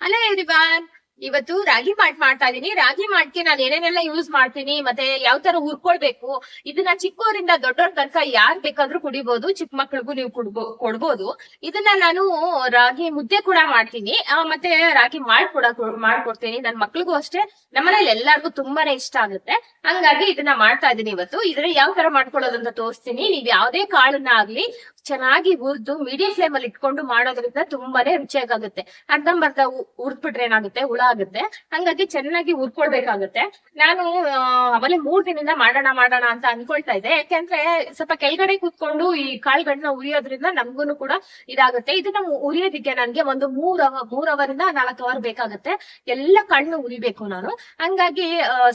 Hello everyone ಇವತ್ತು ರಾಗಿ malt ಮಾಡ್ತಾ ಇದೀನಿ. ರಾಗಿ ಮಾಲ್ಟ್ಗೆ ನಾನು ಏನೇನೆಲ್ಲ ಯೂಸ್ ಮಾಡ್ತೀನಿ, ಮತ್ತೆ ಯಾವ ತರ ಹುರ್ಕೊಳ್ಬೇಕು, ಇದನ್ನ ಚಿಕ್ಕವರಿಂದ ದೊಡ್ಡವ್ರ ತನಕ ಯಾರ್ ಬೇಕಾದ್ರೂ ಕುಡಿಬಹುದು ಚಿಕ್ಕ ಮಕ್ಳಿಗೂ ನೀವು ಕುಡ್ಬೋ, ಕೊಡ್ಬೋದು. ಇದನ್ನ ನಾನು ರಾಗಿ ಮುದ್ದೆ ಕೂಡ ಮಾಡ್ತೀನಿ. ಮತ್ತೆ ರಾಗಿ ಮಾಲ್ಟ್ ಕೂಡ ಮಾಡ್ಕೊಡ್ತೀನಿ. ನನ್ ಮಕ್ಳಿಗೂ ಅಷ್ಟೇ. ನಮ್ಮನೇಲಿ ಎಲ್ಲಾರ್ಗು ತುಂಬಾನೇ ಇಷ್ಟ ಆಗುತ್ತೆ. ಹಂಗಾಗಿ ಇದನ್ನ ಮಾಡ್ತಾ ಇದೀನಿ ಇವತ್ತು. ಇದ್ರ ಯಾವ ತರ ಮಾಡ್ಕೊಳ್ಳೋದಂತ ತೋರಿಸ್ತೀನಿ. ನೀವ್ ಯಾವ್ದೇ ಕಾಳನ್ನ ಆಗ್ಲಿ ಚೆನ್ನಾಗಿ ಹುರಿದು ಮೀಡಿಯಂ ಫ್ಲೇಮ್ ಅಲ್ಲಿ ಇಟ್ಕೊಂಡು ಮಾಡೋದ್ರಿಂದ ತುಂಬಾನೇ ರುಚಿಯಾಗುತ್ತೆ ಅರ್ಧಂಬರ್ಧ ಹುರ್ದ್ಬಿಟ್ರೆ ಏನಾಗುತ್ತೆ? ಹುಳ ಆಗುತ್ತೆ. ಹಂಗಾಗಿ ಚೆನ್ನಾಗಿ ಹುರ್ಕೊಳ್ಬೇಕಾಗುತ್ತೆ ನಾನು ಆಮೇಲೆ ಮೂರ್ ದಿನದಿಂದ ಮಾಡೋಣ ಮಾಡೋಣ ಅಂತ ಅನ್ಕೊಳ್ತಾ ಇದ್ದೆ. ಯಾಕೆಂದ್ರೆ ಸ್ವಲ್ಪ ಕೆಳಗಡೆ ಕೂತ್ಕೊಂಡು ಈ ಕಾಳುಗಳನ್ನ ಉರಿಯೋದ್ರಿಂದ ನಮ್ಗೂನು ಕೂಡ ಇದಾಗುತ್ತೆ. ಇದನ್ನ ಉರಿಯೋದಿಕ್ಕೆ ನನ್ಗೆ ಒಂದು ಮೂರ್ ಮೂರ್ ಅವರ್ ನಾಲ್ಕು ಅವರ್ ಬೇಕಾಗುತ್ತೆ. ಎಲ್ಲ ಕಣ್ಣು ಉರಿಬೇಕು ನಾನು. ಹಂಗಾಗಿ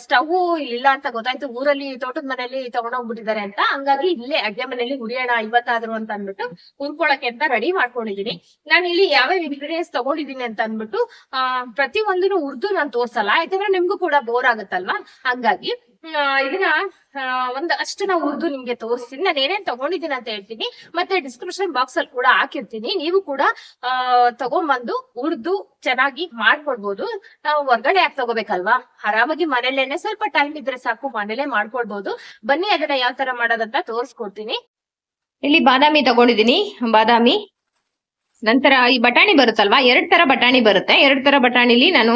ಸ್ಟವ್ ಇಲ್ಲ ಅಂತ ಗೊತ್ತಾಯ್ತು. ಊರಲ್ಲಿ ತೋಟದ ಮನೆಯಲ್ಲಿ ತಗೊಂಡೋಗ್ಬಿಟ್ಟಿದ್ದಾರೆ ಅಂತ. ಹಂಗಾಗಿ ಇಲ್ಲೇ ಅಡ್ಗೆ ಮನೆಯಲ್ಲಿ ಉರಿಯೋಣ ಇವತ್ತಾದ್ರು ಅಂತ ಅಂದ್ಬಿಟ್ಟು ಉರ್ಕೊಳಕ್ಕೆ ಅಂತ ರೆಡಿ ಮಾಡ್ಕೊಂಡಿದೀನಿ. ನಾನು ಇಲ್ಲಿ ಯಾವ್ಯಾವ ಇಂಗ್ರೀಡಿಯೆಂಟ್ಸ್ ತಗೊಂಡಿದೀನಿ ಅಂತ ಅಂದ್ಬಿಟ್ಟು ಪ್ರತಿ ಒಂದನ್ನು ಉರ್ದು ನಾನು ತೋರ್ಸಲ್ಲ, ಯಾಕಂದ್ರೆ ನಿಮ್ಗೂ ಕೂಡ ಬೋರ್ ಆಗುತ್ತಲ್ವಾ? ಹಂಗಾಗಿ ಇದನ್ನ ಒಂದ್ ಅಷ್ಟು ನಾವು ಉರ್ದು ನಿಮ್ಗೆ ತೋರಿಸ್ತೀನಿ. ನಾನು ಏನೇನ್ ತಗೊಂಡಿದ್ದೀನಿ ಅಂತ ಹೇಳ್ತೀನಿ. ಮತ್ತೆ ಡಿಸ್ಕ್ರಿಪ್ಷನ್ ಬಾಕ್ಸ್ ಅಲ್ಲಿ ಕೂಡ ಹಾಕಿರ್ತೀನಿ. ನೀವು ಕೂಡ, ಆ, ತಗೊಂಬಂದು ಉರ್ದು ಚೆನ್ನಾಗಿ ಮಾಡ್ಕೊಡ್ಬೋದು. ನಾವು ಹೊರ್ಗಡೆ ಯಾಕೆ ತಗೋಬೇಕಲ್ವಾ? ಆರಾಮಾಗಿ ಮನೇಲೇನೆ ಸ್ವಲ್ಪ ಟೈಮ್ ಇದ್ರೆ ಸಾಕು, ಮನೇಲೆ ಮಾಡ್ಕೊಡ್ಬೋದು. ಬನ್ನಿ, ಅದನ್ನ ಯಾವ ತರ ಮಾಡೋದಂತ ತೋರಿಸ್ಕೊಡ್ತೀನಿ. ಇಲ್ಲಿ ಬಾದಾಮಿ ತಗೊಂಡಿದ್ದೀನಿ, ಬಾದಾಮಿ. ನಂತರ ಈ ಬಟಾಣಿ ಬರುತ್ತಲ್ವಾ? ಎರಡ್ ತರ ಬಟಾಣಿ ಬರುತ್ತೆ. ಎರಡ್ ತರ ಬಟಾಣಿಲಿ ನಾನು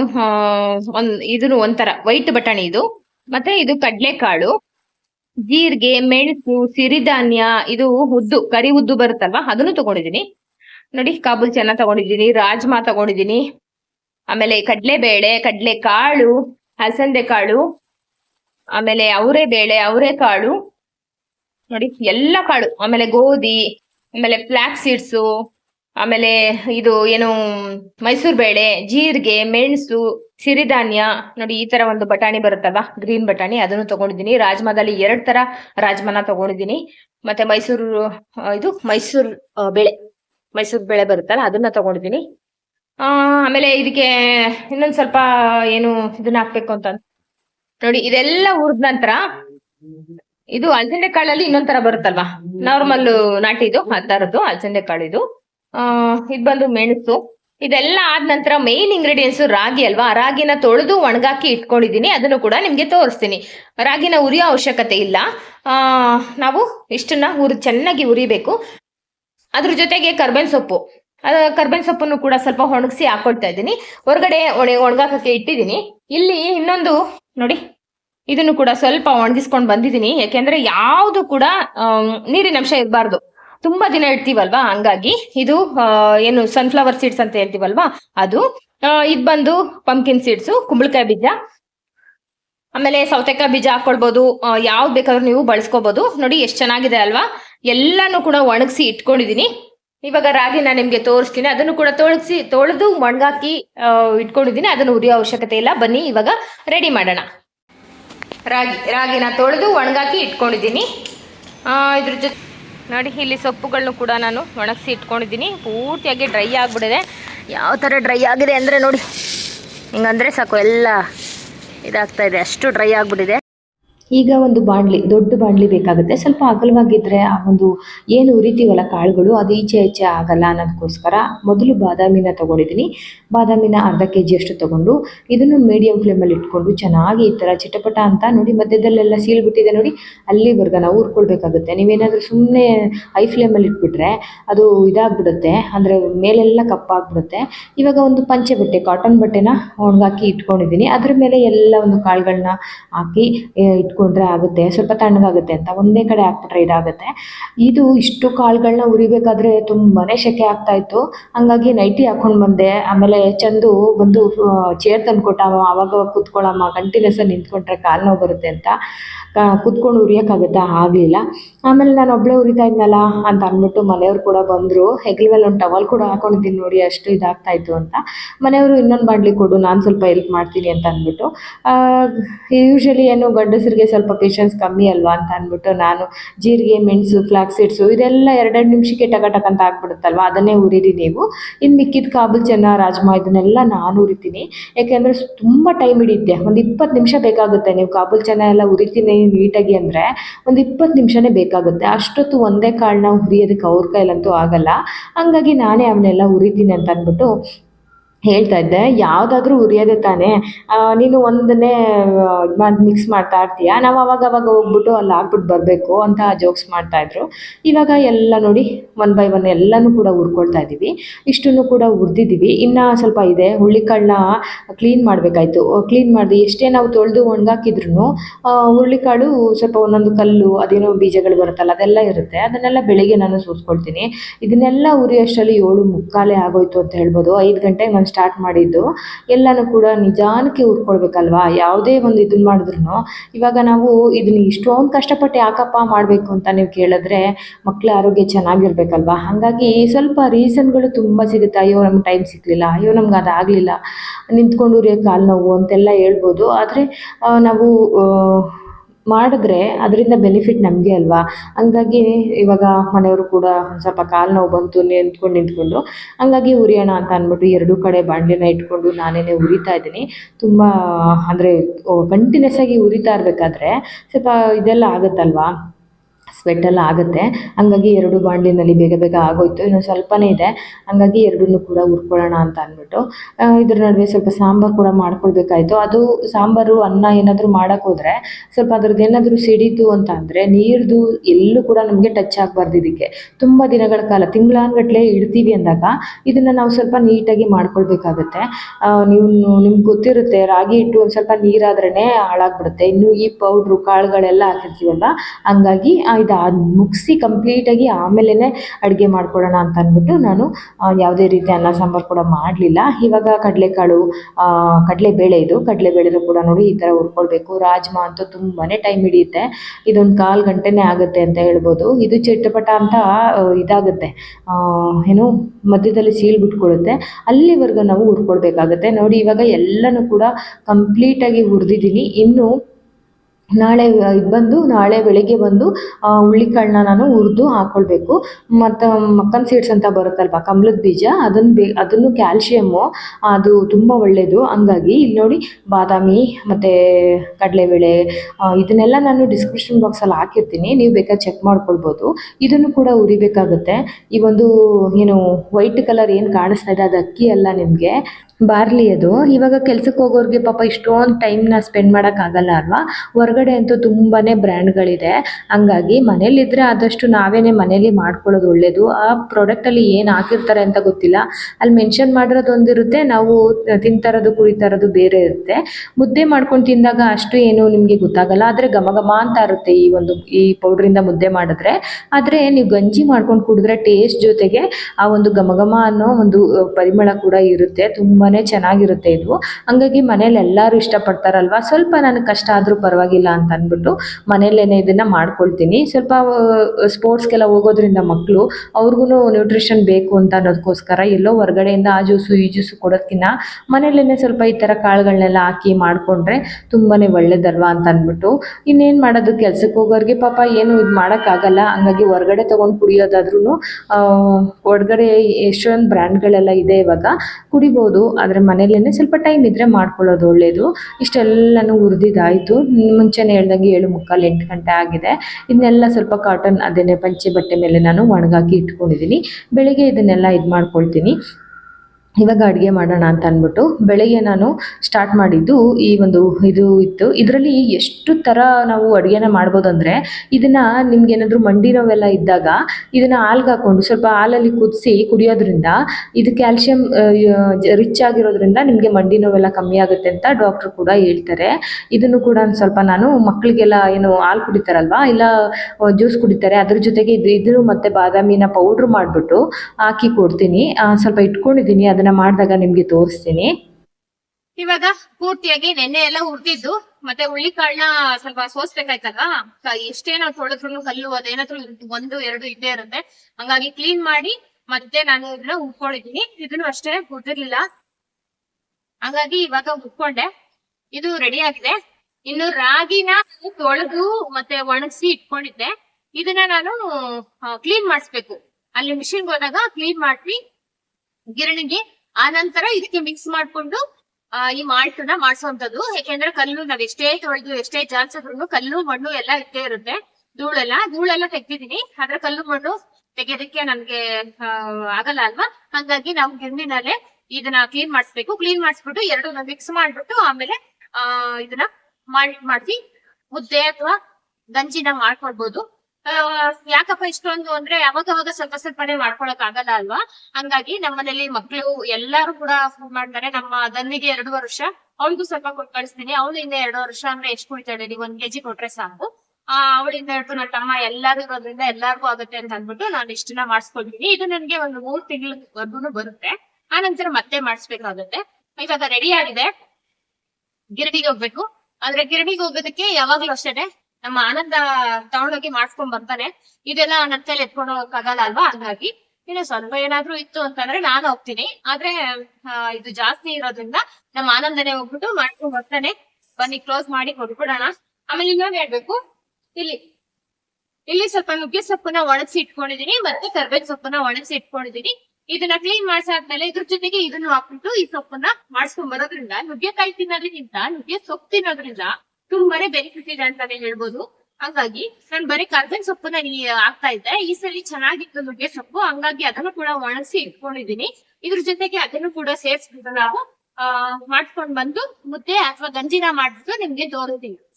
ಒಂದ್, ಇದನ್ನು ಒಂಥರ, ವೈಟ್ ಬಟಾಣಿ ಇದು. ಮತ್ತೆ ಇದು ಕಡ್ಲೆಕಾಳು, ಜೀರಿಗೆ, ಮೆಣಸು, ಸಿರಿಧಾನ್ಯ, ಇದು ಉದ್ದು, ಕರಿ ಉದ್ದು ಬರುತ್ತಲ್ವಾ? ಅದನ್ನು ತಗೊಂಡಿದ್ದೀನಿ. ನೋಡಿ, ಕಾಬೂಲ್ ಚೆನ್ನ ತಗೊಂಡಿದ್ದೀನಿ, ರಾಜ್ಮಾ ತಗೊಂಡಿದ್ದೀನಿ. ಆಮೇಲೆ ಕಡ್ಲೆಬೇಳೆ, ಕಡ್ಲೆಕಾಳು ಹಲಸಂದೆ ಕಾಳು ಆಮೇಲೆ ಅವರೇ ಬೇಳೆ ಅವರೆಕಾಳು. ನೋಡಿ, ಎಲ್ಲ ಕಾಳು. ಆಮೇಲೆ ಗೋಧಿ, ಆಮೇಲೆ ಫ್ಲಾಕ್ ಸೀಡ್ಸು ಆಮೇಲೆ ಇದು ಏನು ಮೈಸೂರು ಬೇಳೆ ಜೀರಿಗೆ ಮೆಣಸು ಸಿರಿಧಾನ್ಯ ನೋಡಿ ಈ ತರ ಒಂದು ಬಟಾಣಿ ಬರುತ್ತಲ್ವಾ ಗ್ರೀನ್ ಬಟಾಣಿ ಅದನ್ನು ತಗೊಂಡಿದ್ದೀನಿ. ರಾಜ್ಮಾದಲ್ಲಿ ಎರಡ್ ತರ ರಾಜ್ಮಾನ ತಗೊಂಡಿದ್ದೀನಿ. ಮತ್ತೆ ಮೈಸೂರು ಇದು ಮೈಸೂರು ಬೆಳೆ ಮೈಸೂರು ಬೇಳೆ ಬರುತ್ತಲ್ಲ ಅದನ್ನ ತಗೊಂಡಿದ್ದೀನಿ. ಆ, ಆಮೇಲೆ ಇದಕ್ಕೆ ಇನ್ನೊಂದ್ ಸ್ವಲ್ಪ ಏನು ಇದನ್ನ ಹಾಕ್ಬೇಕು ಅಂತ ನೋಡಿ ಇದೆಲ್ಲ ಹುರಿದ ನಂತರ ಇದು ಅಲಸಂದೆ ಕಾಳಲ್ಲಿ ಇನ್ನೊಂದ್ ತರ ಬರುತ್ತಲ್ವಾ ನಾರ್ಮಲ್ ನಾಟಿದು ಆ ತರದ್ದು ಕಾಳು ಇದು ಬಂದು ಮೆಣಸು. ಇದೆಲ್ಲ ಆದ ನಂತರ ಮೇನ್ ಇಂಗ್ರೀಡಿಯೆಂಟ್ಸ್ ರಾಗಿ ಅಲ್ವಾ? ರಾಗಿನ ತೊಳೆದು ಒಣಗಾಕಿ ಇಟ್ಕೊಂಡಿದ್ದೀನಿ. ಅದನ್ನು ಕೂಡ ನಿಮ್ಗೆ ತೋರಿಸ್ತೀನಿ. ರಾಗಿನ ಉರಿಯೋ ಅವಶ್ಯಕತೆ ಇಲ್ಲ. ನಾವು ಇಷ್ಟನ್ನ ಉರಿ, ಚೆನ್ನಾಗಿ ಉರಿಬೇಕು. ಅದ್ರ ಜೊತೆಗೆ ಕರ್ಬೇವಿನ ಸೊಪ್ಪು. ಅದ ಕರ್ಬೇವಿನ ಸೊಪ್ಪನ್ನು ಕೂಡ ಸ್ವಲ್ಪ ಒಣಗಿಸಿ ಹಾಕೊಳ್ತಾ ಇದ್ದೀನಿ. ಹೊರಗಡೆ ಒಣ, ಒಣಗಾಕಕ್ಕೆ ಇಟ್ಟಿದ್ದೀನಿ. ಇಲ್ಲಿ ಇನ್ನೊಂದು, ನೋಡಿ, ಇದನ್ನು ಕೂಡ ಸ್ವಲ್ಪ ಒಣಗಿಸ್ಕೊಂಡು ಬಂದಿದ್ದೀನಿ. ಯಾಕೆಂದ್ರೆ ಯಾವುದು ಕೂಡ ನೀರಿನ ಅಂಶ ಇರಬಾರ್ದು. ತುಂಬಾ ದಿನ ಇಡ್ತೀವಲ್ವಾ? ಹಂಗಾಗಿ ಇದು ಏನು ಸನ್ಫ್ಲವರ್ ಸೀಡ್ಸ್ ಅಂತ ಹೇಳ್ತೀವಲ್ವಾ? ಅದು ಇದು ಬಂದು ಪಂಪ್ಕಿನ್ ಸೀಡ್ಸು ಕುಂಬಳಕಾಯಿ ಬೀಜ, ಆಮೇಲೆ ಸೌತೆಕಾಯಿ ಬೀಜ ಹಾಕೊಳ್ಬೋದು ಯಾವ್ದು ಬೇಕಾದ್ರೂ ನೀವು ಬಳಸ್ಕೋಬಹುದು ನೋಡಿ, ಎಷ್ಟು ಚೆನ್ನಾಗಿದೆ ಅಲ್ವಾ? ಎಲ್ಲಾನು ಕೂಡ ಒಣಗಿಸಿ ಇಟ್ಕೊಂಡಿದ್ದೀನಿ ಇವಾಗ ರಾಗಿ ನಾನು ನಿಮ್ಗೆ ತೋರಿಸ್ತೀನಿ. ಅದನ್ನು ಕೂಡ ತೊಳಗಿಸಿ ತೊಳೆದು ಒಣಗಾಕಿ ಇಟ್ಕೊಂಡಿದ್ದೀನಿ ಅದನ್ನು ಉರಿಯೋ ಅವಶ್ಯಕತೆ ಇಲ್ಲ. ಬನ್ನಿ, ಇವಾಗ ರೆಡಿ ಮಾಡೋಣ. ರಾಗಿ, ರಾಗಿನ ತೊಳೆದು ಒಣಗಾಕಿ ಇಟ್ಕೊಂಡಿದ್ದೀನಿ ಇದ್ರ ಜೊತೆ ನೋಡಿ, ಇಲ್ಲಿ ಸೊಪ್ಪುಗಳನ್ನು ಕೂಡ ನಾನು ಒಣಗಿಸಿ ಇಟ್ಕೊಂಡಿದ್ದೀನಿ. ಪೂರ್ತಿಯಾಗಿ ಡ್ರೈ ಆಗಿಬಿಟ್ಟಿದೆ. ಯಾವ ಥರ ಡ್ರೈ ಆಗಿದೆ ಅಂದರೆ ನೋಡಿ, ಹಿಂಗಂದ್ರೆ ಸಾಕು, ಎಲ್ಲ ಇದಾಗ್ತಾಯಿದೆ ಅಷ್ಟು ಡ್ರೈ ಆಗಿಬಿಟ್ಟಿದೆ. ಈಗ ಒಂದು ಬಾಣಲಿ ದೊಡ್ಡ ಬಾಣಲಿ ಬೇಕಾಗುತ್ತೆ. ಸ್ವಲ್ಪ ಅಗಲವಾಗಿದ್ದರೆ ಆ ಒಂದು ಏನು ಉರಿತೀವಲ್ಲ ಕಾಳುಗಳು ಅದು ಈಚೆ ಈಚೆ ಆಗಲ್ಲ ಅನ್ನೋದಕ್ಕೋಸ್ಕರ ಮೊದಲು ಬಾದಾಮಿನ ತಗೊಂಡಿದ್ದೀನಿ. ಬಾದಾಮಿನ ಅರ್ಧ ಕೆ ಜಿಯಷ್ಟು ತಗೊಂಡು ಇದನ್ನು ಮೀಡಿಯಂ ಫ್ಲೇಮಲ್ಲಿ ಇಟ್ಕೊಂಡು ಚೆನ್ನಾಗಿ ಈ ಥರ ಚಿಟಪಟ ಅಂತ ನೋಡಿ ಮಧ್ಯದಲ್ಲೆಲ್ಲ ಸೀಳ್ಬಿಟ್ಟಿದೆ ನೋಡಿ ಅಲ್ಲಿವರೆಗೆ ನಾವು ಹುರ್ಕೊಳ್ಬೇಕಾಗುತ್ತೆ. ನೀವೇನಾದರೂ ಸುಮ್ಮನೆ ಹೈ ಫ್ಲೇಮಲ್ಲಿ ಇಟ್ಬಿಟ್ರೆ ಅದು ಇದಾಗ್ಬಿಡುತ್ತೆ ಅಂದರೆ ಮೇಲೆಲ್ಲ ಕಪ್ಪಾಗ್ಬಿಡುತ್ತೆ. ಇವಾಗ ಒಂದು ಪಂಚೆ ಬಟ್ಟೆ ಕಾಟನ್ ಬಟ್ಟೆನ ಒಣಗಾಕಿ ಇಟ್ಕೊಂಡಿದ್ದೀನಿ. ಅದ್ರ ಮೇಲೆ ಎಲ್ಲ ಒಂದು ಕಾಳುಗಳನ್ನ ಹಾಕಿ ಆ, ಇಟ್ಕೊಂಡ್ರೆ ಆಗುತ್ತೆ, ಸ್ವಲ್ಪ ತಣ್ಣಗಾಗುತ್ತೆ ಅಂತ ಒಂದೇ ಕಡೆ ಹಾಕ್ಬಿಟ್ರೆ ಇದಾಗುತ್ತೆ. ಇದು ಇಷ್ಟು ಕಾಳುಗಳನ್ನ ಉರಿಬೇಕಾದ್ರೆ ತುಂಬಾನೇ ಶೆಕೆ ಆಗ್ತಾ ಇತ್ತು. ಹಂಗಾಗಿ ನೈಟಿ ಹಾಕೊಂಡು ಬಂದೆ. ಆಮೇಲೆ ಚಂದು ಬಂದು ಚೇರ್ ತಂದ್ಕೊಟ್ಟ ಅವ, ಅವಾಗ ಕುತ್ಕೊಳ್ಳಮ್ಮ, ಕಂಟಿನ್ಯೂಸ್ ನಿಂತ್ಕೊಂಡ್ರೆ ಕಾಲು ನೋವು ಬರುತ್ತೆ ಅಂತ. ಕುತ್ಕೊಂಡು ಉರಿಯೋಕ್ಕಾಗುತ್ತಾ? ಆಗಲಿಲ್ಲ. ಆಮೇಲೆ ನಾನು ಒಬ್ಬಳೇ ಉರಿತಾ ಇದ್ನಲ್ಲ ಅಂತ ಅಂದ್ಬಿಟ್ಟು ಮನೆಯವ್ರು ಕೂಡ ಬಂದರು. ಹೆಗ್ಲ ಮೇಲೆ ಒಂದು ಟವಲ್ ಕೂಡ ಹಾಕೊಂಡಿದ್ದೀನಿ ನೋಡಿ, ಅಷ್ಟು ಇದಾಗ್ತಾ ಇತ್ತು ಅಂತ. ಮನೆಯವರು ಇನ್ನೊಂದು ಬಾಂಡ್ಲಿ ಕೊಡು, ನಾನು ಸ್ವಲ್ಪ ಹೆಲ್ಪ್ ಮಾಡ್ತೀನಿ ಅಂತ ಅಂದ್ಬಿಟ್ಟು. ಯೂಶಲಿ ಏನು ಗಂಡಸರಿಗೆ ಸ್ವಲ್ಪ ಪೇಷನ್ಸ್ ಕಮ್ಮಿ ಅಲ್ವಾ ಅಂತ ಅಂದ್ಬಿಟ್ಟು ನಾನು ಜೀರಿಗೆ, ಮೆಣಸು ಫ್ಲಾಕ್ಸಿಡ್ಸು ಇದೆಲ್ಲ ಎರಡೆರಡು ನಿಮಿಷಕ್ಕೆ ಟಕ ಟಕ್ ಅಂತ ಆಗ್ಬಿಡುತ್ತಲ್ವ? ಅದನ್ನೇ ಉರಿರಿ ನೀವು. ಇನ್ನು ಮಿಕ್ಕಿದ ಕಾಬುಲ್ ಚೆನ್ನ, ರಾಜ್ಮಾ ಇದನ್ನೆಲ್ಲ ನಾನು ಉರಿತೀನಿ ಯಾಕೆಂದರೆ ತುಂಬ ಟೈಮ್ ಹಿಡಿಯುತ್ತೆ. ಒಂದು ಇಪ್ಪತ್ತು ನಿಮಿಷ ಬೇಕಾಗುತ್ತೆ. ನೀವು ಕಾಬೂಲ್ ಚೆನ್ನ ಎಲ್ಲ ಉರಿತೀನಿ ನೀಟಾಗಿ ಅಂದರೆ ಒಂದು ಇಪ್ಪತ್ತು ನಿಮಿಷನೇ ಬೇಕಾಗುತ್ತೆ. ಅಷ್ಟೊತ್ತು ಒಂದೇ ಕಾಳನ್ನ ಹುರಿಯೋದಕ್ಕೆ ಅವ್ರ ಕೈಲಂತೂ ಆಗಲ್ಲ. ಹಂಗಾಗಿ ನಾನೇ ಅವನ್ನೆಲ್ಲ ಉರಿತೀನಿ ಅಂತ ಅಂದ್ಬಿಟ್ಟು ಹೇಳ್ತಾ ಇದ್ದೆ, ಯಾವುದಾದ್ರೂ ಉರಿಯೋದೆ ತಾನೇ ನೀನು ಒಂದನ್ನೇ ಮಾಡಿ ಮಿಕ್ಸ್ ಮಾಡ್ತಾ ಇರ್ತೀಯ? ನಾವು ಅವಾಗ ಅವಾಗ ಹೋಗ್ಬಿಟ್ಟು ಅಲ್ಲಿ ಹಾಕ್ಬಿಟ್ಟು ಬರಬೇಕು ಅಂತ ಜೋಕ್ಸ್ ಮಾಡ್ತಾ ಇದ್ರು. ಇವಾಗ ಎಲ್ಲ ನೋಡಿ ಒನ್ ಬೈ ಒನ್ ಎಲ್ಲನೂ ಕೂಡ ಉರ್ಕೊಳ್ತಾ ಇದ್ದೀವಿ ಇಷ್ಟನ್ನು ಕೂಡ ಹುರಿದಿದ್ದೀವಿ ಇನ್ನು ಸ್ವಲ್ಪ ಇದೆ ಹುಳ್ಳಿಕಾಳನ್ನ ಕ್ಲೀನ್ ಮಾಡಬೇಕಾಯ್ತು. ಕ್ಲೀನ್ ಮಾಡಿ ಎಷ್ಟೇ ನಾವು ತೊಳೆದು ಒಣಗಾಕಿದ್ರು ಹುರುಳಿಕಾಳು ಸ್ವಲ್ಪ ಒಂದೊಂದು ಕಲ್ಲು, ಅದೇನೋ ಬೀಜಗಳು ಬರುತ್ತಲ್ಲ, ಅದೆಲ್ಲ ಇರುತ್ತೆ. ಅದನ್ನೆಲ್ಲ ಬೆಳಿಗ್ಗೆ ನಾನು ಸೂಸ್ಕೊಳ್ತೀನಿ. ಇದನ್ನೆಲ್ಲ ಉರಿಯೋಷ್ಟರಲ್ಲಿ ಏಳು ಮುಕ್ಕಾಲೆ ಆಗೋಯ್ತು ಅಂತ ಹೇಳ್ಬೋದು. ಐದು ಗಂಟೆಗೆ ನಾನು ಸ್ಟಾರ್ಟ್ ಮಾಡಿದ್ದು, ಎಲ್ಲನೂ ಕೂಡ ನಿಜಾನಕ್ಕೆ ಹುರ್ಕೊಳ್ಬೇಕಲ್ವಾ ಯಾವುದೇ ಒಂದು ಇದನ್ನ ಮಾಡಿದ್ರು ಇವಾಗ ನಾವು ಇದನ್ನ ಇಷ್ಟೊಂದು ಕಷ್ಟಪಟ್ಟು ಯಾಕಪ್ಪ ಮಾಡಬೇಕು ಅಂತ ನೀವು ಕೇಳಿದ್ರೆ ಮಕ್ಕಳ ಆರೋಗ್ಯ ಚೆನ್ನಾಗಿರ್ಬೇಕಲ್ವಾ? ಹಾಗಾಗಿ ಸ್ವಲ್ಪ ರೀಸನ್ಗಳು ತುಂಬ ಸಿಗುತ್ತೆ. ಅಯ್ಯೋ, ನಮ್ಗೆ ಟೈಮ್ ಸಿಗ್ಲಿಲ್ಲ. ಅಯ್ಯೋ, ನಮ್ಗೆ ಅದಾಗಲಿಲ್ಲ ನಿಂತ್ಕೊಂಡು ಕಾಲು ನೋವು ಅಂತೆಲ್ಲ ಹೇಳ್ಬೋದು. ಆದರೆ ನಾವು ಮಾಡಿದ್ರೆ ಅದರಿಂದ ಬೆನಿಫಿಟ್ ನಮಗೆ ಅಲ್ವಾ? ಹಂಗಾಗಿ ಇವಾಗ ಮನೆಯವರು ಕೂಡ ಒಂದು ಸ್ವಲ್ಪ ಕಾಲು ನೋವು ಬಂತು ನಿಂತ್ಕೊಂಡು ನಿಂತ್ಕೊಂಡು ಹಂಗಾಗಿ ಉರಿಯೋಣ ಅಂತ ಅಂದ್ಬಿಟ್ಟು ಎರಡೂ ಕಡೆ ಬಾಣಲೆನ ಇಟ್ಕೊಂಡು ನಾನೇನೆ ಉರಿತಾ ಇದ್ದೀನಿ. ತುಂಬ ಅಂದರೆ ಕಂಟಿನ್ಯೂಸ್ ಆಗಿ ಉರಿತಾ ಇರಬೇಕಾದ್ರೆ ಸ್ವಲ್ಪ ಇದೆಲ್ಲ ಆಗುತ್ತಲ್ವಾ? ಸ್ವೆಟ್ ಎಲ್ಲ ಆಗುತ್ತೆ. ಹಂಗಾಗಿ ಎರಡು ಬಾಣಲಿನಲ್ಲಿ ಬೇಗ ಬೇಗ ಆಗೋಯ್ತು. ಇನ್ನು ಸ್ವಲ್ಪನೇ ಇದೆ. ಹಂಗಾಗಿ ಎರಡನ್ನೂ ಕೂಡ ಹುರ್ಕೊಳ್ಳೋಣ ಅಂತ ಅಂದ್ಬಿಟ್ಟು. ಇದ್ರ ನಡುವೆ ಸ್ವಲ್ಪ ಸಾಂಬಾರು ಕೂಡ ಮಾಡ್ಕೊಳ್ಬೇಕಾಯ್ತು ಅದು ಸಾಂಬಾರು, ಅನ್ನ ಏನಾದರೂ ಹೋದರೆ ಸ್ವಲ್ಪ ಅದ್ರದ್ದು ಏನಾದರೂ ಸಿಡಿತು ಅಂತ ಅಂದರೆ ನೀರ್ದು ಎಲ್ಲೂ ಕೂಡ ನಮಗೆ ಟಚ್ ಆಗಬಾರ್ದು ಇದಕ್ಕೆ. ತುಂಬ ದಿನಗಳ ಕಾಲ, ತಿಂಗಳಾನ್ಗಟ್ಲೆ ಇಡ್ತೀವಿ ಅಂದಾಗ ಇದನ್ನು ನಾವು ಸ್ವಲ್ಪ ನೀಟಾಗಿ ಮಾಡ್ಕೊಳ್ಬೇಕಾಗತ್ತೆ. ನೀವು, ನಿಮ್ಗೆ ಗೊತ್ತಿರುತ್ತೆ, ರಾಗಿ ಹಿಟ್ಟು ಒಂದು ಸ್ವಲ್ಪ ನೀರಾದ್ರೇ ಹಾಳಾಗ್ಬಿಡುತ್ತೆ. ಇನ್ನು ಈ ಪೌಡ್ರು, ಕಾಳುಗಳೆಲ್ಲ ಹಾಕಿರ್ತೀವಲ್ಲ ಹಂಗಾಗಿ ಇದು ಅದು ಮುಗಿಸಿ ಕಂಪ್ಲೀಟಾಗಿ ಆಮೇಲೆ ಅಡುಗೆ ಮಾಡ್ಕೊಳ್ಳೋಣ ಅಂತ ಅಂದ್ಬಿಟ್ಟು ನಾನು ಯಾವುದೇ ರೀತಿ ಅನ್ನ ಸಾಂಬಾರು ಕೂಡ ಮಾಡಲಿಲ್ಲ. ಇವಾಗ ಕಡಲೆಕಾಳು ಕಡಲೆಬೇಳೆ ಇದು. ಕಡಲೆಬೇಳೆನೂ ಕೂಡ ನೋಡಿ ಈ ಥರ ಹುರ್ಕೊಳ್ಬೇಕು. ರಾಜ್ಮಾ ಅಂತೂ ತುಂಬಾ ಟೈಮ್ ಹಿಡಿಯುತ್ತೆ. ಇದೊಂದು ಕಾಲು ಗಂಟೆನೇ ಆಗುತ್ತೆ ಅಂತ ಹೇಳ್ಬೋದು. ಇದು ಚಟಪಟ ಅಂತ ಇದಾಗುತ್ತೆ. ಏನು, ಮಧ್ಯದಲ್ಲಿ ಸೀಲ್ ಬಿಟ್ಕೊಳ್ಳುತ್ತೆ ಅಲ್ಲಿವರೆಗೂ ನಾವು ಹುರ್ಕೊಳ್ಬೇಕಾಗುತ್ತೆ. ನೋಡಿ ಇವಾಗ ಎಲ್ಲನೂ ಕೂಡ ಕಂಪ್ಲೀಟಾಗಿ ಹುರಿದಿದ್ದೀನಿ. ಇನ್ನು ನಾಳೆ ಇದು ಬಂದು ನಾಳೆ ಬೆಳಿಗ್ಗೆ ಬಂದು ಆ, ಹುಳ್ಳಿಕಾಳನ್ನ ನಾನು ಹುರಿದು ಹಾಕೊಳ್ಬೇಕು. ಮತ್ತು ಮಕ್ಕನ್ ಸೀಡ್ಸ್ ಅಂತ ಬರುತ್ತಲ್ವ ಕಮಲದ ಬೀಜ ಅದನ್ನು ಬೇ ಅದನ್ನು ಕ್ಯಾಲ್ಶಿಯಮ್ಮು ಅದು ತುಂಬ ಒಳ್ಳೆಯದು ಹಂಗಾಗಿ ಇಲ್ಲಿ ನೋಡಿ ಬಾದಾಮಿ ಮತ್ತು ಕಡಲೆಬೇಳೆ ಇದನ್ನೆಲ್ಲ ನಾನು ಡಿಸ್ಕ್ರಿಪ್ಷನ್ ಬಾಕ್ಸಲ್ಲಿ ಹಾಕಿರ್ತೀನಿ. ನೀವು ಬೇಕಾದ್ರೆ ಚೆಕ್ ಮಾಡ್ಕೊಳ್ಬೋದು. ಇದನ್ನು ಕೂಡ ಉರಿಬೇಕಾಗುತ್ತೆ ಈ ಒಂದು ಏನು ವೈಟ್ ಕಲರ್ ಏನು ಕಾಣಿಸ್ತಾ ಇದೆ ಅದು ಅಕ್ಕಿ ಅಲ್ಲ ನಿಮಗೆ. ಬಾರ್ಲಿ ಅದು. ಇವಾಗ ಕೆಲ್ಸಕ್ಕೆ ಹೋಗೋರಿಗೆ ಪಾಪ ಇಷ್ಟೊಂದು ಟೈಮ್ನ ಸ್ಪೆಂಡ್ ಮಾಡೋಕ್ಕಾಗಲ್ಲ ಅಲ್ವಾ? ಹೊರಗಡೆ ಅಂತೂ ತುಂಬಾ ಬ್ರ್ಯಾಂಡ್ಗಳಿದೆ. ಹಂಗಾಗಿ ಮನೇಲಿದ್ದರೆ ಆದಷ್ಟು ನಾವೇನೆ ಮನೇಲಿ ಮಾಡ್ಕೊಳ್ಳೋದು ಒಳ್ಳೇದು. ಆ ಪ್ರಾಡಕ್ಟಲ್ಲಿ ಏನು ಹಾಕಿರ್ತಾರೆ ಅಂತ ಗೊತ್ತಿಲ್ಲ. ಅಲ್ಲಿ ಮೆನ್ಷನ್ ಮಾಡಿರೋದು ಒಂದಿರುತ್ತೆ, ನಾವು ತಿಂತಾ ಇರೋದು ಕುಡಿತಾ ಇರೋದು ಬೇರೆ ಇರುತ್ತೆ. ಮುದ್ದೆ ಮಾಡ್ಕೊಂಡು ತಿಂದಾಗ ಅಷ್ಟು ಏನು ನಿಮಗೆ ಗೊತ್ತಾಗಲ್ಲ. ಆದರೆ ಘಮ ಅಂತ ಇರುತ್ತೆ ಈ ಒಂದು, ಈ ಪೌಡ್ರಿಂದ ಮುದ್ದೆ ಮಾಡಿದ್ರೆ. ಆದರೆ ನೀವು ಗಂಜಿ ಮಾಡ್ಕೊಂಡು ಕುಡಿದ್ರೆ ಟೇಸ್ಟ್ ಜೊತೆಗೆ ಆ ಒಂದು ಘಮ ಅನ್ನೋ ಒಂದು ಪರಿಮಳ ಕೂಡ ಇರುತ್ತೆ. ತುಂಬಾ ಚೆನ್ನಾಗಿರುತ್ತೆ ಇದು. ಹಂಗಾಗಿ ಮನೇಲಿ ಎಲ್ಲರೂ ಇಷ್ಟಪಡ್ತಾರಲ್ವಾ? ಸ್ವಲ್ಪ ನನಗೆ ಕಷ್ಟ ಆದರೂ ಪರವಾಗಿಲ್ಲ. ಅಂತ ಅಂದ್ಬಿಟ್ಟು ಮನೇಲೇನೆ ಇದನ್ನ ಮಾಡ್ಕೊಳ್ತೀನಿ. ಸ್ವಲ್ಪ ಸ್ಪೋರ್ಟ್ಸ್ಗೆಲ್ಲ ಹೋಗೋದ್ರಿಂದ ಮಕ್ಕಳು ಅವ್ರಿಗೂ ನ್ಯೂಟ್ರಿಷನ್ ಬೇಕು ಅಂತ ಅನ್ನೋದಕ್ಕೋಸ್ಕರ ಎಲ್ಲೋ ಹೊರಗಡೆಯಿಂದ ಆ ಜ್ಯೂಸು ಈ ಜ್ಯೂಸು ಕೊಡೋದಕ್ಕಿಂತ ಮನೇಲೇನೆ ಸ್ವಲ್ಪ ಈ ಥರ ಕಾಳುಗಳನ್ನೆಲ್ಲ ಹಾಕಿ ಮಾಡಿಕೊಂಡ್ರೆ ತುಂಬಾ ಒಳ್ಳೇದಲ್ವಾ ಅಂತ ಅಂದ್ಬಿಟ್ಟು ಇನ್ನೇನು ಮಾಡೋದು, ಕೆಲ್ಸಕ್ಕೆ ಹೋಗೋರಿಗೆ ಪಾಪ ಏನು ಇದು ಮಾಡೋಕ್ಕಾಗಲ್ಲ. ಹಂಗಾಗಿ ಹೊರಗಡೆ ತೊಗೊಂಡು ಕುಡಿಯೋದಾದ್ರೂ ಹೊರಗಡೆ ಎಷ್ಟೊಂದು ಬ್ರ್ಯಾಂಡ್ಗಳೆಲ್ಲ ಇದೆ ಇವಾಗ ಕುಡಿಬೋದು. ಆದರೆ ಮನೆಯಲ್ಲೇ ಸ್ವಲ್ಪ ಟೈಮ್ ಇದ್ದರೆ ಮಾಡ್ಕೊಳ್ಳೋದು ಒಳ್ಳೆಯದು ಇಷ್ಟೆಲ್ಲನೂ ಹುರಿದಿದ್ದಾಯಿತು ಮುಂಚೆನೇ ಹೇಳ್ದಂಗೆ ಏಳು ಮುಕ್ಕಾಲು ಎಂಟು ಗಂಟೆ ಆಗಿದೆ. ಇದನ್ನೆಲ್ಲ ಸ್ವಲ್ಪ ಕಾಟನ್ ಅದೇನೆ ಪಂಚೆ ಬಟ್ಟೆ ಮೇಲೆ ನಾನು ಒಣಗಾಕಿ ಇಟ್ಕೊಂಡಿದ್ದೀನಿ. ಬೆಳಿಗ್ಗೆ ಇದನ್ನೆಲ್ಲ ಇದು ಮಾಡ್ಕೊಳ್ತೀನಿ ಇವಾಗ ಅಡುಗೆ ಮಾಡೋಣ ಅಂತ ಅಂದ್ಬಿಟ್ಟು ಬೆಳಗ್ಗೆ ನಾನು ಸ್ಟಾರ್ಟ್ ಮಾಡಿದ್ದು ಈ ಒಂದು ಇದು ಇತ್ತು. ಇದರಲ್ಲಿ ಎಷ್ಟು ಥರ ನಾವು ಅಡುಗೆನ ಮಾಡ್ಬೋದು ಅಂದರೆ ಇದನ್ನು ನಿಮ್ಗೆ ಏನಾದರೂ ಮಂಡಿ ನೋವೆಲ್ಲ ಇದ್ದಾಗ ಇದನ್ನು ಹಾಲ್ಗೆ ಹಾಕ್ಕೊಂಡು ಸ್ವಲ್ಪ ಹಾಲಲ್ಲಿ ಕುದಿಸಿ ಕುಡಿಯೋದ್ರಿಂದ ಇದು ಕ್ಯಾಲ್ಶಿಯಂ ರಿಚ್ ಆಗಿರೋದ್ರಿಂದ ನಿಮಗೆ ಮಂಡಿ ನೋವೆಲ್ಲ ಕಮ್ಮಿ ಆಗುತ್ತೆ ಅಂತ ಡಾಕ್ಟ್ರು ಕೂಡ ಹೇಳ್ತಾರೆ. ಇದನ್ನು ಕೂಡ ಸ್ವಲ್ಪ ನಾನು ಮಕ್ಕಳಿಗೆಲ್ಲ ಏನು ಹಾಲು ಕುಡಿತಾರಲ್ವಾ, ಇಲ್ಲ ಜ್ಯೂಸ್ ಕುಡಿತಾರೆ, ಅದ್ರ ಜೊತೆಗೆ ಇದು, ಇದನ್ನು ಮತ್ತು ಬಾದಾಮಿನ ಪೌಡ್ರ್ ಮಾಡಿಬಿಟ್ಟು ಹಾಕಿ ಕೊಡ್ತೀನಿ. ಸ್ವಲ್ಪ ಇಟ್ಕೊಂಡಿದ್ದೀನಿ, ಅದನ್ನು ಮಾಡಿದಾಗ ನಿಮ್ಗೆ ತೋರಿಸ್ತೀನಿ. ಇವಾಗ ಪೂರ್ತಿಯಾಗಿ ನೆನ್ನೆ ಎಲ್ಲ ಹುರ್ದಿದ್ದು, ಮತ್ತೆ ಹುಳ್ಳಿಕಾಳನ್ನ ಸ್ವಲ್ಪ ಸೋಸ್ಬೇಕಾಯ್ತಲ್ಲ? ಎಷ್ಟೇ ನಾವು ತೊಳೆದ್ರು ಕಲ್ಲು, ಅದೇನಾದ್ರೂ ಒಂದು, ಎರಡು ಇದ್ದೇ ಇರುತ್ತೆ. ಹಂಗಾಗಿ ಕ್ಲೀನ್ ಮಾಡಿ ಮತ್ತೆ ನಾನು ಇದನ್ನ ಹುರ್ಕೊಂಡಿದೀನಿ ಇದನ್ನು ಅಷ್ಟೇ ಹುರ್ದಿರ್ಲಿಲ್ಲ. ಹಂಗಾಗಿ ಇವಾಗ ಹುರ್ಕೊಂಡೆ. ಇದು ರೆಡಿ ಆಗಿದೆ. ಇನ್ನು ರಾಗಿನ ತೊಳೆದು ಮತ್ತೆ ಒಣಗಿಸಿ ಇಟ್ಕೊಂಡಿದ್ದೆ. ಇದನ್ನ ನಾನು ಕ್ಲೀನ್ ಮಾಡಿಸ್ಬೇಕು. ಅಲ್ಲಿ ಮಿಷಿನ್ಗೆ ಹೋದಾಗ ಕ್ಲೀನ್ ಮಾಡಿ ಗಿರಣಿಗೆ ಆ ನಂತರ ಇದಕ್ಕೆ ಮಿಕ್ಸ್ ಮಾಡ್ಕೊಂಡು ಈ ಮಾಲ್ಟನ್ನ ಮಾಡಿಸುವಂತದ್ದು ಯಾಕೆಂದ್ರೆ ಕಲ್ಲು ನಾವ್ ಎಷ್ಟೇ ತೊಳೆದು ಎಷ್ಟೇ ಜಾಲ್ಸಿದ್ರು ಕಲ್ಲು ಮಣ್ಣು ಎಲ್ಲ ಇದ್ದೇ ಇರುತ್ತೆ. ಧೂಳೆಲ್ಲ ಧೂಳೆಲ್ಲ ತೆಗ್ದಿದೀನಿ ಆದ್ರೆ ಕಲ್ಲು ಮಣ್ಣು ತೆಗೆಯೋದಕ್ಕೆ ನನ್ಗೆ ಆಗಲ್ಲ ಅಲ್ವಾ? ಹಂಗಾಗಿ ನಾವು ಗಿರಣಿನಲ್ಲೇ ಇದನ್ನ ಕ್ಲೀನ್ ಮಾಡಿಸ್ಬೇಕು. ಕ್ಲೀನ್ ಮಾಡಿಸ್ಬಿಟ್ಟು ಎರಡು ಮಿಕ್ಸ್ ಮಾಡ್ಬಿಟ್ಟು ಆಮೇಲೆ ಆ ಇದನ್ನ ಮಾಡಿ ಮುದ್ದೆ ಅಥವಾ ಗಂಜಿನ ಮಾಡ್ಕೊಳ್ಬಹುದು ಆ, ಯಾಕಪ್ಪ ಇಷ್ಟೊಂದು ಅಂದ್ರೆ ಅವಾಗ ಅವಾಗ ಸ್ವಲ್ಪ ಸ್ವಲ್ಪನೇ ಮಾಡ್ಕೊಳಕ್ ಆಗಲ್ಲ ಅಲ್ವಾ? ಹಂಗಾಗಿ ನಮ್ಮನೇಲಿ ಮಕ್ಳು ಎಲ್ಲಾರು ಕೂಡ ಫುಡ್ ಮಾಡ್ತಾರೆ. ನಮ್ಮ ದನ್ನಿಗೆ ಎರಡು ವರ್ಷ, ಅವಳಿಗೂ ಸ್ವಲ್ಪ ಕೊಟ್ಟು ಕಳಿಸ್ತೀನಿ. ಅವಳು ಇನ್ನ ಎರಡು ವರ್ಷ ಅಂದ್ರೆ ಎಷ್ಟು ಕುಡಿತಾಳೆ ನೀವು ಒಂದ್ ಕೆಜಿ ಕೊಟ್ರೆ ಸಾಕು. ಆ, ಅವಳಿಂದ ಹಿಡ್ದು ನನ್ನ ತಮ್ಮ ಎಲ್ಲಾರು ಇರೋದ್ರಿಂದ ಎಲ್ಲಾರ್ಗೂ ಆಗುತ್ತೆ ಅಂತ ಅಂದ್ಬಿಟ್ಟು ನಾನು ಇಷ್ಟನ್ನ ಮಾಡಿಸ್ಕೊಳ್ತೀನಿ. ಇದು ನನ್ಗೆ ಒಂದು ಮೂರ್ ತಿಂಗಳವರೆಗೂ ಬರುತ್ತೆ. ಆ ನಂತರ ಮತ್ತೆ ಮಾಡಿಸ್ಬೇಕಾಗುತ್ತೆ. ಇವಾಗ ರೆಡಿ ಆಗಿದೆ. ಗಿರಣಿಗೆ ಹೋಗ್ಬೇಕು. ಆದ್ರೆ ಗಿರಣಿಗೆ ಹೋಗೋದಕ್ಕೆ ಯಾವಾಗ್ಲೂ ಅಷ್ಟೇನೆ ನಮ್ಮ ಆನಂದ ತಗೊಂಡೋಗಿ ಮಾಡ್ಸ್ಕೊಂಡ್ ಬರ್ತಾನೆ ಇದೆಲ್ಲ ನನ್ನ ಕೈಲಿ ಎತ್ಕೊಂಡು ಹೋಗಕ್ಕಾಗಲ್ಲ ಅಲ್ವಾ? ಹಂಗಾಗಿ ಇನ್ನು ಸ್ವಲ್ಪ ಏನಾದ್ರೂ ಇತ್ತು ಅಂತಂದ್ರೆ ನಾನು ಹೋಗ್ತೀನಿ. ಆದ್ರೆ ಇದು ಜಾಸ್ತಿ ಇರೋದ್ರಿಂದ ನಮ್ಮ ಆನಂದನೇ ಹೋಗ್ಬಿಟ್ಟು ಮಾಡ್ಕೊಂಡ್ ಬರ್ತಾನೆ. ಬನ್ನಿ ಕ್ಲೋಸ್ ಮಾಡಿ ಕೊಟ್ಬಿಡೋಣ ಆಮೇಲೆ ಇನ್ನೊಂದ್ ಹೇಳ್ಬೇಕು. ಇಲ್ಲಿ ಇಲ್ಲಿ ಸ್ವಲ್ಪ ನುಗ್ಗೆ ಸೊಪ್ಪನ್ನ ಒಣಗಿಸಿ ಇಟ್ಕೊಂಡಿದೀನಿ ಮತ್ತೆ ಕರ್ಬೇವ್ ಸೊಪ್ಪನ್ನ ಒಣಗಿಸಿ ಇಟ್ಕೊಂಡಿದೀನಿ. ಇದನ್ನ ಕ್ಲೀನ್ ಮಾಡ್ಸಾದ್ಮೇಲೆ ಇದ್ರ ಜೊತೆಗೆ ಇದನ್ನ ಹಾಕ್ಬಿಟ್ಟು ಈ ಸೊಪ್ಪನ್ನ ಮಾಡಿಸ್ಕೊಂಡ್ ಬರೋದ್ರಿಂದ ನುಗ್ಗೆಕಾಯಿ ತಿನ್ನೋದ್ರಿಂದ, ನುಗ್ಗೆ ಸೊಪ್ಪು ತಿನ್ನೋದ್ರಿಂದ ತುಂಬಾನೇ ಬೆನಿಫಿಟ್ ಇದೆ ಅಂತಾನೆ ಹೇಳ್ಬೋದು. ಹಂಗಾಗಿ ನಾನ್ ಬರೀ ಕರ್ಬೇವ್ ಸೊಪ್ಪನ್ನ ಈ ಹಾಕ್ತಾ ಇದ್ದೆ. ಈ ಸರಿ ಚೆನ್ನಾಗಿತ್ತು ನುಗ್ಗೆ ಸೊಪ್ಪು. ಹಂಗಾಗಿ ಅದನ್ನು ಕೂಡ ಒಣಗಿಸಿ ಇಟ್ಕೊಂಡಿದೀನಿ ಇದ್ರ ಜೊತೆಗೆ ಅದನ್ನು ಕೂಡ ಸೇರ್ಸ್ಬಿಟ್ಟು ನಾವು, ಆ, ಮಾಡ್ಕೊಂಡ್ ಬಂದು ಮುದ್ದೆ ಅಥವಾ ಗಂಜಿನ ಮಾಡ್ಬಿಟ್ಟು ನಿಮ್ಗೆ ತೋರಿಸ್ತೀನಿ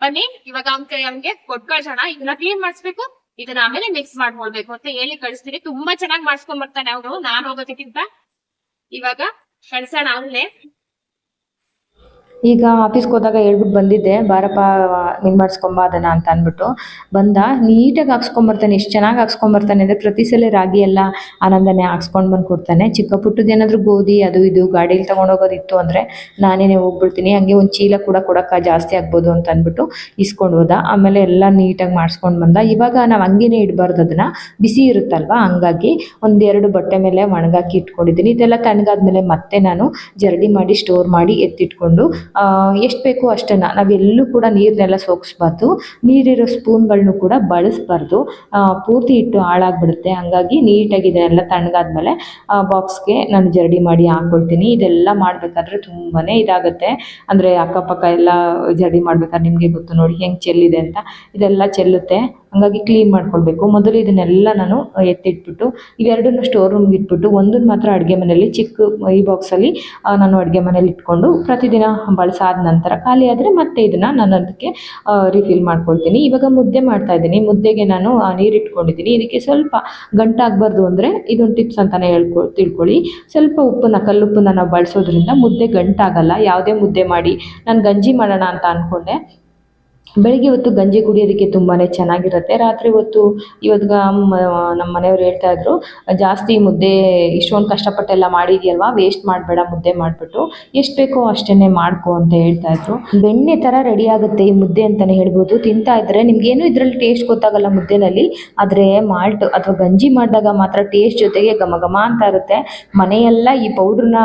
ಬನ್ನಿ, ಇವಾಗ ಅವ್ನ ಕೈ ಅವ್ನಿಗೆ ಕೊಟ್ಕೊಳ್ಸೋಣ. ಇದನ್ನ ಕ್ಲೀನ್ ಮಾಡಿಸ್ಬೇಕು. ಇದನ್ನ ಆಮೇಲೆ ಮಿಕ್ಸ್ ಮಾಡ್ಕೊಳ್ಬೇಕು. ಅಂತ ಹೇಳಿ ಕಳಿಸ್ತೀನಿ. ತುಂಬಾ ಚೆನ್ನಾಗಿ ಮಾಡ್ಸ್ಕೊಂಡ್ ಬರ್ತಾನೆ ಅವನು ನಾನ್ ಹೋಗೋದಕ್ಕಿಂತ. ಇವಾಗ ಕಳ್ಸೋಣ ಅವನ್ನೇ ಈಗ ಆಫೀಸ್ಗೆ ಹೋದಾಗ ಹೇಳ್ಬಿಟ್ಟು ಬಂದಿದ್ದೆ, ಬಾರಪ್ಪ ನೀನು ಮಾಡಿಸ್ಕೊಂಬ ಅದನ್ನ ಅಂತ ಅಂದ್ಬಿಟ್ಟು ಬಂದ. ನೀಟಾಗಿ ಹಾಕ್ಸ್ಕೊಂಬರ್ತಾನೆ ಎಷ್ಟು ಚೆನ್ನಾಗಿ ಹಾಕ್ಸ್ಕೊಂಬರ್ತಾನೆ ಅಂದರೆ ಪ್ರತಿ ಸಲ ರಾಗಿ ಎಲ್ಲ ಆನಂದನೇ ಹಾಕ್ಸ್ಕೊಂಡು ಬಂದು ಕೊಡ್ತಾನೆ ಚಿಕ್ಕ ಪುಟ್ಟದ ಏನಾದರೂ ಗೋಧಿ, ಅದು ಇದು, ಗಾಡೀಲಿ ತೊಗೊಂಡೋಗೋದಿತ್ತು ಅಂದರೆ ನಾನೇನೆ ಹೋಗ್ಬಿಡ್ತೀನಿ, ಹಂಗೆ ಒಂದು ಚೀಲ ಕೂಡ ಕೊಡೋಕೆ ಜಾಸ್ತಿ ಆಗ್ಬೋದು ಅಂತ ಅಂದ್ಬಿಟ್ಟು ಇಸ್ಕೊಂಡು ಹೋದ. ಆಮೇಲೆ ಎಲ್ಲ ನೀಟಾಗಿ ಮಾಡಿಸ್ಕೊಂಡು ಬಂದ. ಇವಾಗ ನಾವು ಹಂಗೇನೆ ಇಡಬಾರ್ದು ಅದನ್ನ. ಬಿಸಿ ಇರುತ್ತಲ್ವ? ಹಂಗಾಗಿ ಒಂದೆರಡು ಬಟ್ಟೆ ಮೇಲೆ ಒಣಗಾಕಿ ಇಟ್ಕೊಂಡಿದ್ದೀನಿ. ಇದೆಲ್ಲ ತಣ್ಣಗಾದ್ಮೇಲೆ ಮತ್ತೆ ನಾನು ಜರಡಿ ಮಾಡಿ, ಸ್ಟೋರ್ ಮಾಡಿ ಎತ್ತಿಟ್ಕೊಂಡು ಎಷ್ಟು ಬೇಕೋ ಅಷ್ಟನ್ನ. ನಾವೆಲ್ಲೂ ಕೂಡ ನೀರನ್ನೆಲ್ಲ ಸೋಗಿಸ್ಬಾರ್ದು ನೀರಿರೋ ಸ್ಪೂನ್ಗಳನ್ನು ಕೂಡ ಬಳಸಬಾರ್ದು. ಪೂರ್ತಿ ಇಟ್ಟು ಹಾಳಾಗ್ಬಿಡುತ್ತೆ. ಹಂಗಾಗಿ ನೀಟಾಗಿ ಇದನ್ನೆಲ್ಲ ತಣ್ಣಗಾದ್ಮೇಲೆ ಬಾಕ್ಸ್ಗೆ ನಾನು ಜರಡಿ ಮಾಡಿ ಹಾಕ್ಕೊಳ್ತೀನಿ. ಇದೆಲ್ಲ ಮಾಡಬೇಕಾದ್ರೆ ತುಂಬಾ ಇದಾಗುತ್ತೆ. ಅಂದರೆ ಅಕ್ಕಪಕ್ಕ ಎಲ್ಲ ಜರಡಿ ಮಾಡ್ಬೇಕಾದ್ರೆ ನಿಮಗೆ ಗೊತ್ತು ನೋಡಿ ಹೆಂಗೆ ಚೆಲ್ಲಿದೆ ಅಂತ. ಇದೆಲ್ಲ ಚೆಲ್ಲುತ್ತೆ. ಹಂಗಾಗಿ ಕ್ಲೀನ್ ಮಾಡ್ಕೊಳ್ಬೇಕು. ಮೊದಲು ಇದನ್ನೆಲ್ಲ ನಾನು ಎತ್ತಿಟ್ಬಿಟ್ಟು, ಇವೆರಡನ್ನು ಸ್ಟೋರ್ ರೂಮ್ಗೆ ಇಟ್ಬಿಟ್ಟು ಒಂದನ್ನು ಮಾತ್ರ ಅಡುಗೆ ಮನೆಯಲ್ಲಿ ಚಿಕ್ಕ, ಈ ಬಾಕ್ಸಲ್ಲಿ ನಾನು ಅಡುಗೆ ಮನೇಲಿ ಇಟ್ಕೊಂಡು, ಪ್ರತಿದಿನ ಬಳಸಾದ ನಂತರ ಖಾಲಿ ಆದರೆ ಮತ್ತೆ ಇದನ್ನು ನಾನು ಅದಕ್ಕೆ ರಿಫಿಲ್ ಮಾಡ್ಕೊಳ್ತೀನಿ. ಇವಾಗ ಮುದ್ದೆ ಮಾಡ್ತಾ ಇದ್ದೀನಿ. ಮುದ್ದೆಗೆ ನಾನು ನೀರು ಇಟ್ಕೊಂಡಿದ್ದೀನಿ. ಇದಕ್ಕೆ ಸ್ವಲ್ಪ ಗಂಟಾಗಬಾರ್ದು ಅಂದರೆ ಇದೊಂದು ಟಿಪ್ಸ್ ಅಂತಲೇ ಹೇಳ್ಕೊ, ತಿಳ್ಕೊಳ್ಳಿ. ಸ್ವಲ್ಪ ಉಪ್ಪನ್ನ ಕಲ್ಲುಪ್ಪನ್ನ ನಾವು ಬಳಸೋದ್ರಿಂದ ಮುದ್ದೆ ಗಂಟಾಗಲ್ಲ. ಯಾವುದೇ ಮುದ್ದೆ ಮಾಡಿ, ನಾನು ಗಂಜಿ ಮಾಡೋಣ ಅಂತ ಅಂದ್ಕೊಂಡೆ ಬೆಳಿಗ್ಗೆ ಹೊತ್ತು ಗಂಜಿ ಕುಡಿಯೋದಕ್ಕೆ ತುಂಬಾನೇ ಚೆನ್ನಾಗಿರುತ್ತೆ. ರಾತ್ರಿ ಹೊತ್ತು ಇವತ್ತು ನಮ್ಮ ಮನೆಯವ್ರು ಹೇಳ್ತಾ ಇದ್ರು, ಜಾಸ್ತಿ ಮುದ್ದೆ ಇಷ್ಟೊಂದು ಕಷ್ಟಪಟ್ಟೆಲ್ಲ ಮಾಡಿದ್ಯಲ್ವಾ ವೇಸ್ಟ್ ಮಾಡಬೇಡ, ಮುದ್ದೆ ಮಾಡಿಬಿಟ್ಟು, ಎಷ್ಟು ಬೇಕೋ ಅಷ್ಟೇ ಮಾಡ್ಕೊ ಅಂತ ಹೇಳ್ತಾ ಇದ್ರು. ಬೆಣ್ಣೆ ತರ ರೆಡಿ ಆಗುತ್ತೆ ಈ ಮುದ್ದೆ ಅಂತಾನೆ ಹೇಳ್ಬೋದು. ತಿಂತಾ ಇದ್ರೆ ನಿಮ್ಗೆ ಏನು ಇದ್ರಲ್ಲಿ ಟೇಸ್ಟ್ ಗೊತ್ತಾಗಲ್ಲ ಮುದ್ದೆನಲ್ಲಿ, ಆದರೆ ಮಾಲ್ಟ್ ಅಥವಾ ಗಂಜಿ ಮಾಡಿದಾಗ ಮಾತ್ರ ಟೇಸ್ಟ್ ಜೊತೆಗೆ ಘಮ ಘಮ ಅಂತ ಇರುತ್ತೆ. ಮನೆಯೆಲ್ಲ ಈ ಪೌಡ್ರನ್ನ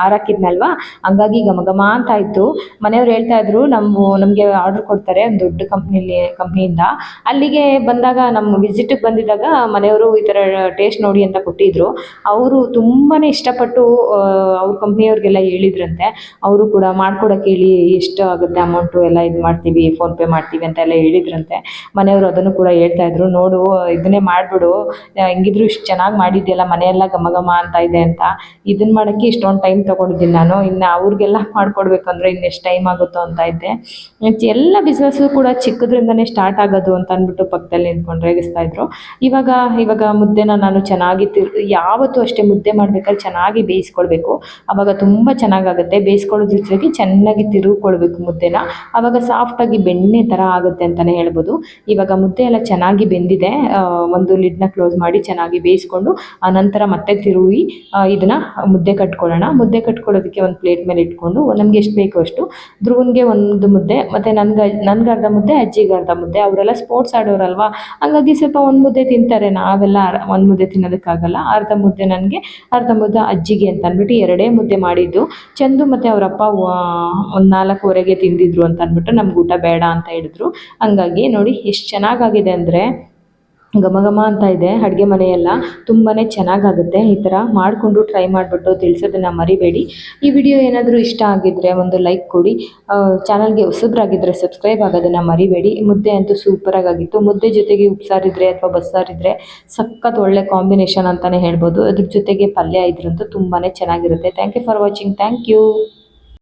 ಹಾರಾಕಿದ್ನಲ್ವಾ ಹಂಗಾಗಿ ಘಮ ಘಮ ಅಂತ ಇತ್ತು ಮನೆಯವ್ರು ಹೇಳ್ತಾ ಇದ್ರು, ನಮ್ಮ, ನಮಗೆ ಆರ್ಡರ್ ಕೊಡ್ತಾರೆ ದೊಡ್ಡ ಕಂಪ್ನಿಲಿ ಕಂಪ್ನಿಯಿಂದ ಅಲ್ಲಿಗೆ ಬಂದಾಗ ನಮ್ಮ ವಿಸಿಟಿಗೆ ಬಂದಿದ್ದಾಗ ಮನೆಯವರು ಈ ಥರ ಟೇಸ್ಟ್ ನೋಡಿ ಅಂತ ಕೊಟ್ಟಿದ್ರು. ಅವರು ತುಂಬಾ ಇಷ್ಟಪಟ್ಟು ಅವರ ಅವ್ರ ಕಂಪ್ನಿಯವ್ರಿಗೆಲ್ಲ ಹೇಳಿದ್ರಂತೆ. ಅವರು ಕೂಡ ಮಾಡ್ಕೊಡಕ್ಕೆ ಹೇಳಿ ಎಷ್ಟು ಆಗುತ್ತೆ ಅಮೌಂಟು ಎಲ್ಲ ಇದು ಮಾಡ್ತೀವಿ ಫೋನ್ಪೇ ಮಾಡ್ತೀವಿ ಅಂತ ಎಲ್ಲ ಹೇಳಿದ್ರಂತೆ. ಮನೆಯವರು ಅದನ್ನು ಕೂಡ ಹೇಳ್ತಾ ಇದ್ರು. ನೋಡು, ಇದನ್ನೇ ಮಾಡಿಬಿಡು. ಹೆಂಗಿದ್ರು ಇಷ್ಟು ಚೆನ್ನಾಗಿ ಮಾಡಿದ್ಯಲ್ಲ, ಮನೆಯೆಲ್ಲ ಘಮ ಘಮ ಅಂತ ಇದೆ ಅಂತ. ಇದನ್ನ ಮಾಡೋಕ್ಕೆ ಇಷ್ಟೊಂದು ಟೈಮ್ ತಗೊಂಡಿದ್ದೀನಿ ನಾನು. ಇನ್ನು ಅವ್ರಿಗೆಲ್ಲ ಮಾಡ್ಕೊಡ್ಬೇಕಂದ್ರೆ ಇನ್ನೆಷ್ಟು ಟೈಮ್ ಆಗುತ್ತೋ ಅಂತ ಇದ್ದೆ. ಎಲ್ಲ ಎಲ್ಲ ಬಿಸ್ನೆಸ್ಸು ಕೂಡ ಚಿಕ್ಕದ್ರಿಂದನೇ ಸ್ಟಾರ್ಟ್ ಆಗೋದು ಅಂತ ಅಂದ್ಬಿಟ್ಟು ಪಕ್ಕದಲ್ಲಿ ನಿಂತ್ಕೊಂಡು ರೇಗಿಸ್ತಾ ಇದ್ರು. ಇವಾಗ ಇವಾಗ ಮುದ್ದೆನ ನಾನು ಚೆನ್ನಾಗಿ ಯಾವತ್ತೂ ಅಷ್ಟೇ ಮುದ್ದೆ ಮಾಡ್ಬೇಕಾದ್ರೆ ಚೆನ್ನಾಗಿ ಬೇಯಿಸ್ಕೊಳ್ಬೇಕು. ಆವಾಗ ತುಂಬ ಚೆನ್ನಾಗಾಗುತ್ತೆ. ಬೇಯಿಸ್ಕೊಳ್ಳೋದ್ರ ಜೊತೆಗೆ ಚೆನ್ನಾಗಿ ತಿರುಗಿಕೊಳ್ಬೇಕು ಮುದ್ದೆನ. ಆವಾಗ ಸಾಫ್ಟಾಗಿ ಬೆಣ್ಣೆ ಥರ ಆಗುತ್ತೆ ಅಂತಲೇ ಹೇಳ್ಬೋದು. ಇವಾಗ ಮುದ್ದೆ ಎಲ್ಲ ಚೆನ್ನಾಗಿ ಬೆಂದಿದೆ. ಒಂದು ಲಿಡ್ನ ಕ್ಲೋಸ್ ಮಾಡಿ ಚೆನ್ನಾಗಿ ಬೇಯಿಸ್ಕೊಂಡು ನಂತರ ಮತ್ತೆ ತಿರುವಿ ಇದನ್ನ ಮುದ್ದೆ ಕಟ್ಕೊಳ್ಳೋಣ. ಮುದ್ದೆ ಕಟ್ಕೊಳ್ಳೋದಕ್ಕೆ ಒಂದು ಪ್ಲೇಟ್ ಮೇಲೆ ಇಟ್ಕೊಂಡು, ನಮ್ಗೆ ಎಷ್ಟು ಬೇಕೋ ಅಷ್ಟು ಧ್ರುವನ್ಗೆ ಒಂದು ಮುದ್ದೆ, ಮತ್ತು ನನ್ಗೆ ನನ್ಗೆ ಅರ್ಧ ಮುದ್ದೆ ಅಜ್ಜಿಗೆ ಅರ್ಧ ಮುದ್ದೆ, ಅವರೆಲ್ಲ ಸ್ಪೋರ್ಟ್ಸ್ ಆಡೋರಲ್ವಾ? ಹಂಗಾಗಿ ಸ್ವಲ್ಪ ಒಂದು ಮುದ್ದೆ ತಿಂತಾರೆ ನಾವೆಲ್ಲ ಒಂದು ಮುದ್ದೆ ತಿನ್ನೋದಕ್ಕಾಗಲ್ಲ. ಅರ್ಧ ಮುದ್ದೆ ನನಗೆ, ಅರ್ಧ ಮುದ್ದೆ ಅಜ್ಜಿಗೆ ಅಂತ ಅಂದ್ಬಿಟ್ಟು ಎರಡೇ ಮುದ್ದೆ ಮಾಡಿದ್ದು. ಚಂದು ಮತ್ತು ಅವರಪ್ಪ ಒಂದು ನಾಲ್ಕೂವರೆಗೆ ತಿಂದಿದ್ರು ಅಂತ ಅಂದ್ಬಿಟ್ಟು ನಮ್ಗೆ ಊಟ ಬೇಡ ಅಂತ ಹೇಳಿದ್ರು. ಹಂಗಾಗಿ ನೋಡಿ, ಎಷ್ಟು ಚೆನ್ನಾಗಾಗಿದೆ ಅಂದರೆ ಘಮ ಅಂತ ಇದೆ, ಅಡುಗೆ ಮನೆಯೆಲ್ಲ ತುಂಬಾ ಚೆನ್ನಾಗಾಗುತ್ತೆ. ಈ ಥರ ಮಾಡಿಕೊಂಡು ಟ್ರೈ ಮಾಡಿಬಿಟ್ಟು ತಿಳಿಸೋದನ್ನು ಮರಿಬೇಡಿ. ಈ ವಿಡಿಯೋ ಏನಾದರೂ ಇಷ್ಟ ಆಗಿದ್ದರೆ ಒಂದು ಲೈಕ್ ಕೊಡಿ. ಚಾನಲ್ಗೆ ಹೊಸಬ್ರಾಗಿದ್ದರೆ ಸಬ್ಸ್ಕ್ರೈಬ್ ಆಗೋದನ್ನು ಮರಿಬೇಡಿ. ಮುದ್ದೆ ಅಂತೂ ಸೂಪರಾಗಿ ಆಗಿತ್ತು. ಮುದ್ದೆ ಜೊತೆಗೆ ಉಪ್ಸಾರಿದ್ರೆ ಅಥವಾ ಬಸ್ಸಾರಿದ್ರೆ ಸಖತ್ ಒಳ್ಳೆ ಕಾಂಬಿನೇಷನ್ ಅಂತಲೇ ಹೇಳ್ಬೋದು. ಅದ್ರ ಜೊತೆಗೆ ಪಲ್ಯ ಇದ್ರಂತೂ ತುಂಬಾ ಚೆನ್ನಾಗಿರುತ್ತೆ. Thank you for watching thank you